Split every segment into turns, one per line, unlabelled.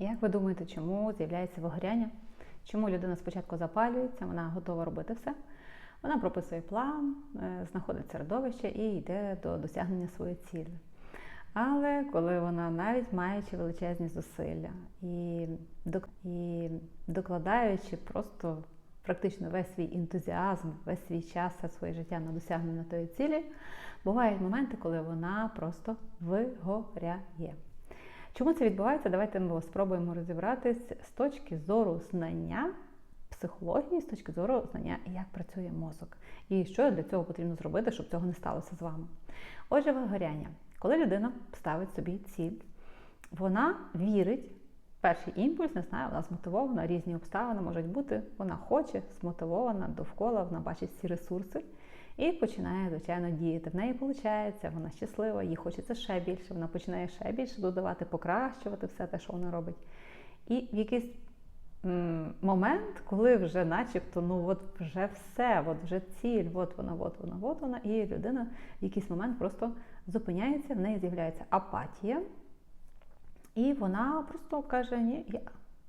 Як ви думаєте, чому з'являється вигоряння? Чому людина спочатку запалюється, вона готова робити все? Вона прописує план, е, знаходить середовище і йде до досягнення своєї цілі. Але коли вона навіть маючи величезні зусилля і, і докладаючи просто практично весь свій ентузіазм, весь свій час, все своє життя на досягнення тої цілі, бувають моменти, коли вона просто вигоряє. Чому це відбувається? Давайте ми спробуємо розібратись з точки зору знання психології, з точки зору знання, як працює мозок, і що для цього потрібно зробити, щоб цього не сталося з вами. Отже, вигоряння. Коли людина ставить собі ціль, вона вірить. Перший імпульс, не знаю, вона змотивована, різні обставини можуть бути. Вона хоче, змотивована довкола, вона бачить всі ресурси і починає, звичайно, діяти. В неї виходить, вона щаслива, їй хочеться ще більше, вона починає ще більше додавати, покращувати все те, що вона робить. І в якийсь момент, коли вже начебто, ну от вже все, от вже ціль, от вона, от вона, от вона, і людина в якийсь момент просто зупиняється, в неї з'являється апатія. І вона просто каже: Ні, я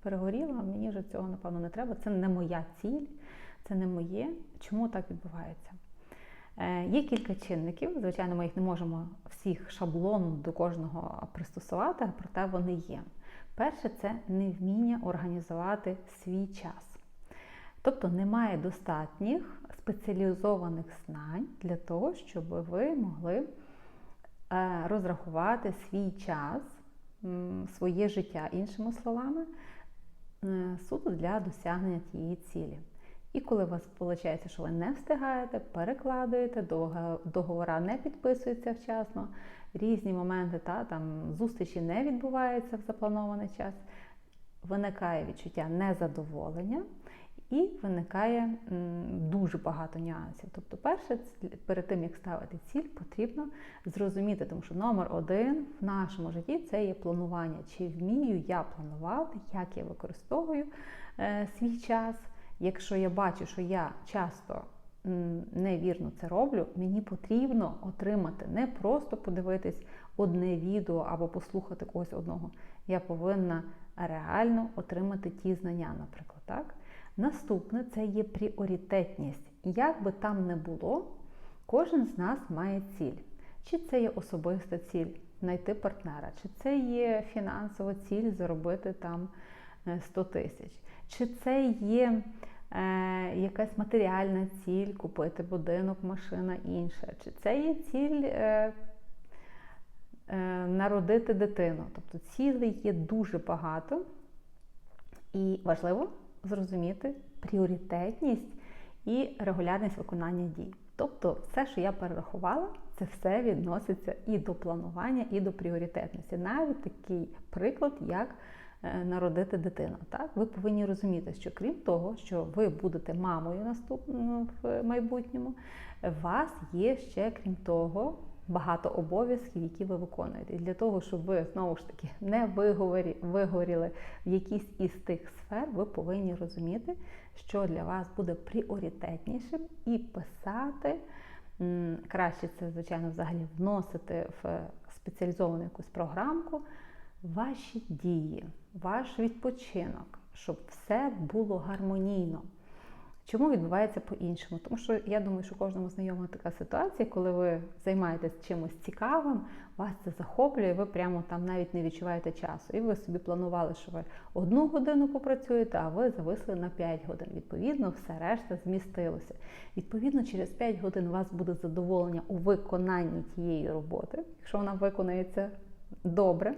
перегоріла, мені вже цього, напевно, не треба. Це не моя ціль, це не моє. Чому так відбувається? Е, Є кілька чинників. Звичайно, ми їх не можемо всіх шаблон до кожного пристосувати, проте вони є. Перше, це невміння організувати свій час. Тобто немає достатніх спеціалізованих знань для того, щоб ви могли е, розрахувати свій час своє життя, іншими словами, е, суто для досягнення тієї цілі. І коли у вас виходить, що ви не встигаєте, перекладуєте, договора не підписуються вчасно, різні моменти, та, там, зустрічі не відбуваються в запланований час, виникає відчуття незадоволення, і виникає дуже багато нюансів. Тобто, перше, перед тим, як ставити ціль, потрібно зрозуміти, тому що номер один в нашому житті це є планування. Чи вмію я планувати, як я використовую е, свій час. Якщо я бачу, що я часто невірно це роблю, мені потрібно отримати не просто подивитись одне відео або послухати когось одного. Я повинна реально отримати ті знання, наприклад. так? Наступне це є пріоритетність. Як би там не було, кожен з нас має ціль. Чи це є особиста ціль знайти партнера, чи це є фінансова ціль заробити там 100 е, тисяч, чи це є е, якась матеріальна ціль купити будинок, машина інша, чи це є ціль е, е, народити дитину. Тобто цілей є дуже багато і важливо зрозуміти пріоритетність і регулярність виконання дій. Тобто, все, що я перерахувала, це все відноситься і до планування, і до пріоритетності. Навіть такий приклад, як народити дитину. Так? Ви повинні розуміти, що крім того, що ви будете мамою наступному в майбутньому, у вас є ще, крім того, багато обов'язків, які ви виконуєте. І для того, щоб ви знову ж таки не вигоріли в якійсь із тих сфер, ви повинні розуміти, що для вас буде пріоритетнішим і писати. Краще це, звичайно, взагалі вносити в спеціалізовану якусь програмку ваші дії, ваш відпочинок, щоб все було гармонійно. Чому відбувається по-іншому? Тому що я думаю, що кожному знайома така ситуація, коли ви займаєтесь чимось цікавим, вас це захоплює, ви прямо там навіть не відчуваєте часу. І ви собі планували, що ви одну годину попрацюєте, а ви зависли на 5 годин. Відповідно, все решта змістилося. Відповідно, через 5 годин у вас буде задоволення у виконанні тієї роботи, якщо вона виконається добре.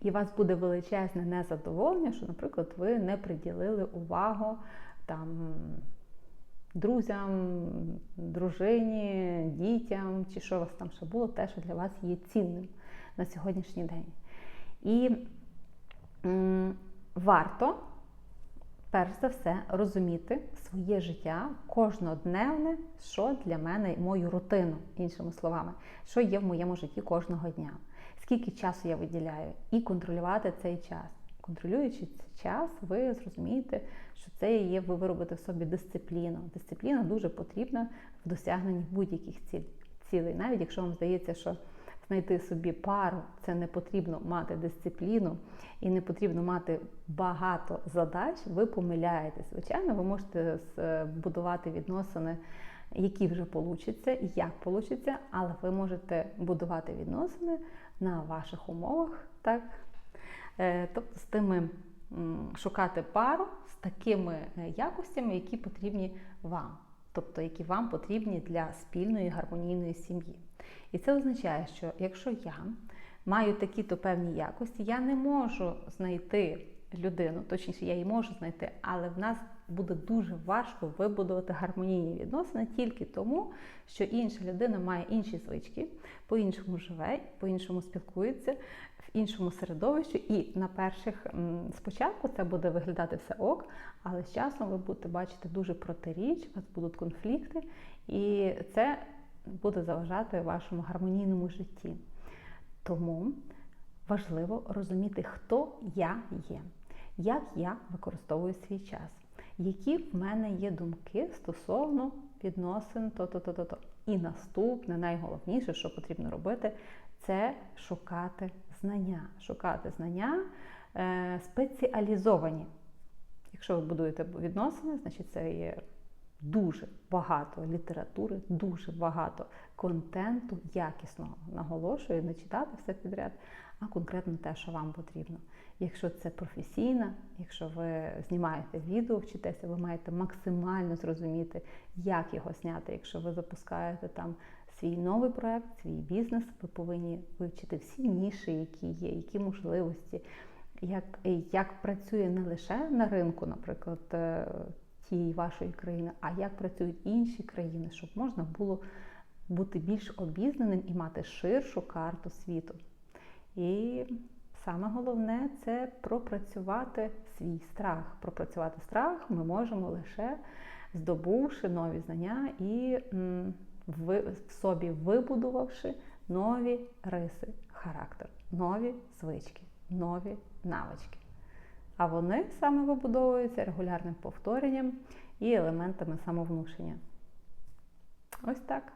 І вас буде величезне незадоволення, що, наприклад, ви не приділили увагу там друзям, дружині, дітям, чи що у вас там ще було, те, що для вас є цінним на сьогоднішній день. І м, варто, перш за все, розуміти своє життя кожнодневне, що для мене мою рутину, іншими словами, що є в моєму житті кожного дня. Скільки часу я виділяю, і контролювати цей час контролюючи цей час, ви зрозумієте, що це є, ви виробите в собі дисципліну. Дисципліна дуже потрібна в досягненні будь-яких цілей. Навіть якщо вам здається, що знайти собі пару, це не потрібно мати дисципліну і не потрібно мати багато задач, ви помиляєтесь. Звичайно, ви можете збудувати відносини, які вже получаться, як получаться, але ви можете будувати відносини на ваших умовах, так? Е, Тобто з тими шукати пару з такими е, якостями, які потрібні вам, тобто які вам потрібні для спільної гармонійної сім'ї. І це означає, що якщо я маю такі-то певні якості, я не можу знайти людину, точніше, я її можу знайти, але в нас буде дуже важко вибудувати гармонійні відносини тільки тому, що інша людина має інші звички, по-іншому живе, по-іншому спілкується, в іншому середовищі, і на перших спочатку це буде виглядати все ок, але з часом ви будете бачити дуже протиріч, у вас будуть конфлікти, і це буде заважати вашому гармонійному житті. Тому важливо розуміти, хто я є, як я використовую свій час, які в мене є думки стосовно відносин то-то-то-то. І наступне, найголовніше, що потрібно робити, це шукати знання. Шукати знання е, спеціалізовані. Якщо ви будуєте відносини, значить це є дуже багато літератури, дуже багато контенту якісного. Наголошую, не читати все підряд, а конкретно те, що вам потрібно. Якщо це професійна, якщо ви знімаєте відео, вчитеся, ви маєте максимально зрозуміти, як його зняти. Якщо ви запускаєте там свій новий проект, свій бізнес, ви повинні вивчити всі ніші, які є, які можливості, як, як працює не лише на ринку, наприклад, е, тієї вашої країни, а як працюють інші країни, щоб можна було бути більш обізнаним і мати ширшу карту світу. І саме головне це пропрацювати свій страх. Пропрацювати страх ми можемо лише здобувши нові знання і в собі вибудувавши нові риси характеру, нові звички, нові навички. А вони саме вибудовуються регулярним повторенням і елементами самовнушення. Ось так.